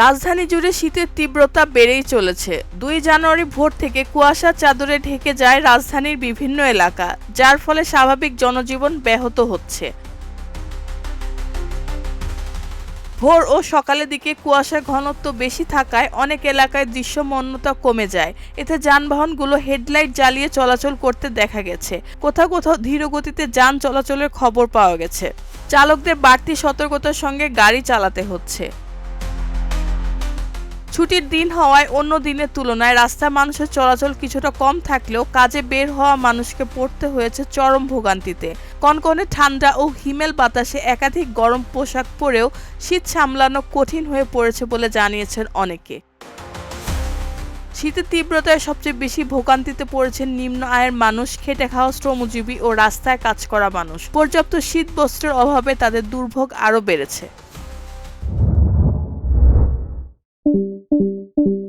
রাজধানী জুড়ে শীতের তীব্রতা বেড়েই চলেছে। দুই জানুয়ারি ভোর থেকে কুয়াশা চাদরে ঢেকে যায় রাজধানীর বিভিন্ন এলাকা, যার ফলে স্বাভাবিক জনজীবন ব্যাহত হচ্ছে। ভোর ও সকালের দিকে কুয়াশার ঘনত্ব বেশি থাকায় অনেক এলাকায় দৃশ্যমন্যতা কমে যায়। এতে যানবাহনগুলো হেডলাইট জ্বালিয়ে চলাচল করতে দেখা গেছে। কোথাও কোথাও ধীর গতিতে যান চলাচলের খবর পাওয়া গেছে। চালকদের বাড়তি সতর্কতার সঙ্গে গাড়ি চালাতে হচ্ছে। ছুটির দিন হওয়ায় অন্য দিনের তুলনায় রাস্তায় মানুষের চলাচল কিছুটা কম থাকলেও কাজে বের হওয়া মানুষকে পড়তে হয়েছে চরম ভোগান্তিতে। কনকনে ঠান্ডা ও হিমেল বাতাসে একাধিক গরম পোশাক পরেও শীত সামলানো কঠিন হয়ে পড়েছে বলে জানিয়েছেন অনেকে। শীতের তীব্রতায় সবচেয়ে বেশি ভোগান্তিতে পড়েছেন নিম্ন আয়ের মানুষ, খেটে খাওয়া শ্রমজীবী ও রাস্তায় কাজ করা মানুষ। পর্যাপ্ত শীত বস্ত্রের অভাবে তাদের দুর্ভোগ আরও বেড়েছে। Thank you.